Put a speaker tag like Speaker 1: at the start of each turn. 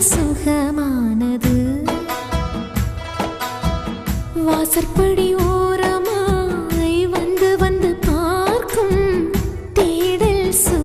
Speaker 1: சுகமானது. வாசற்படி ஓ